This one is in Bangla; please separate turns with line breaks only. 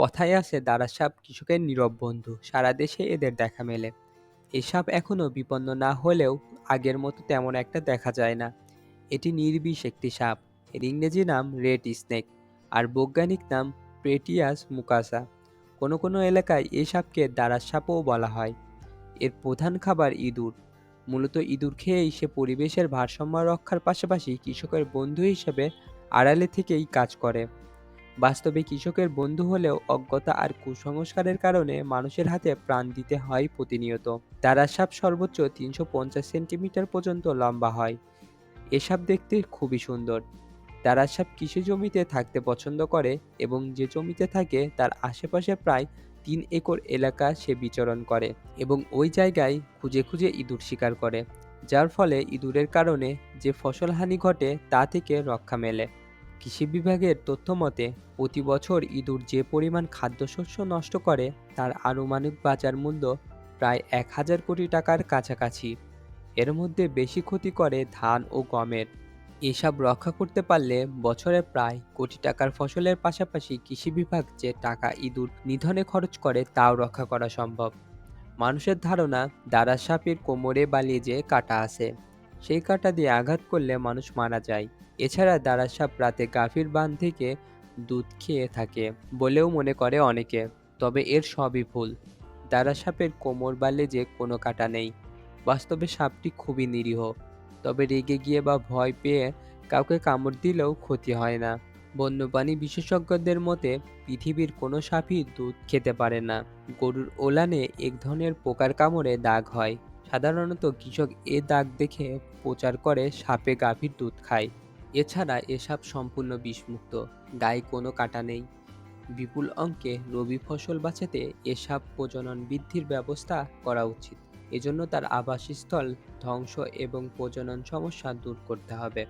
কথায় আছে দারা সাপ কৃষকের নীরব বন্ধু। সারা দেশে এদের দেখা মেলে। এই সাপ এখনও বিপন্ন না হলেও আগের মতো তেমন একটা দেখা যায় না। এটি নির্বিষ একটি সাপ। এর ইংরেজি নাম রেড স্নেক, আর বৈজ্ঞানিক নাম প্রেটিয়াস মুকাসা। কোনো কোনো এলাকায় এই সাপকে দারাস সাপও বলা হয়। এর প্রধান খাবার ইঁদুর। মূলত ইঁদুর খেয়েই সে পরিবেশের ভারসাম্য রক্ষার পাশাপাশি কৃষকের বন্ধু হিসেবে আড়ালে থেকেই কাজ করে। বাস্তবে কৃষকের বন্ধু হলেও অজ্ঞতা আর কুসংস্কারের কারণে মানুষের হাতে প্রাণ দিতে হয় প্রতিনিয়ত। তারা সাপ সর্বোচ্চ তিনশো পঞ্চাশ সেন্টিমিটার পর্যন্ত লম্বা হয়। এসব দেখতে খুবই সুন্দর। তারা সাপ কৃষি জমিতে থাকতে পছন্দ করে এবং যে জমিতে থাকে তার আশেপাশে প্রায় তিন একর এলাকা সে বিচরণ করে এবং ওই জায়গায় খুঁজে খুঁজে ইঁদুর শিকার করে, যার ফলে ইঁদুরের কারণে যে ফসলহানি ঘটে তা থেকে রক্ষা মেলে। কৃষি বিভাগের তথ্য মতে, প্রতি বছর ইঁদুর যে পরিমাণ খাদ্যশস্য নষ্ট করে, তার আনুমানিক বাজার মূল্য প্রায় এক হাজার কোটি টাকার কাছাকাছি। এর মধ্যে বেশি ক্ষতি করে ধান ও গমের। এসব রক্ষা করতে পারলে বছরে প্রায় কোটি টাকার ফসলের পাশাপাশি কৃষি বিভাগ যে টাকা ইঁদুর নিধনে খরচ করে, তাও রক্ষা করা সম্ভব। মানুষের ধারণা দারা সাপের কোমরে বালিয়ে যে কাটা আছে। সেই কাটা দিয়ে আঘাত করলে মানুষ মারা যায়। এছাড়া দারা সাপ রাতে গাভীর বান থেকে দুধ খেয়ে থাকে বলেও মনে করে অনেকে, তবে এর সবই ভুল। দারা সাপের কোমর বালে যে কোনো কাটা নেই। বাস্তবে সাপটি খুবই নিরীহ, তবে রেগে গিয়ে বা ভয় পেয়ে কাউকে কামড় দিলেও ক্ষতি হয় না। বন্যপ্রাণী বিশেষজ্ঞদের মতে, পৃথিবীর কোনো সাপই দুধ খেতে পারে না। গরুর ওলানে এক ধরনের পোকার কামড়ে দাগ হয়। সাধারণত কৃষক এ দাগ দেখে প্রচার করে, সাপে গাভীর দুধ খায়। এছাড়া এসব সম্পূর্ণ বিষমুক্ত, গায়ে কোনো কাটা নেই। বিপুল অঙ্কে রবি ফসল বাঁচাতে এসব প্রজনন বৃদ্ধির ব্যবস্থা করা উচিত। এজন্য তার আবাসস্থল ধ্বংস এবং প্রজনন সমস্যা দূর করতে হবে।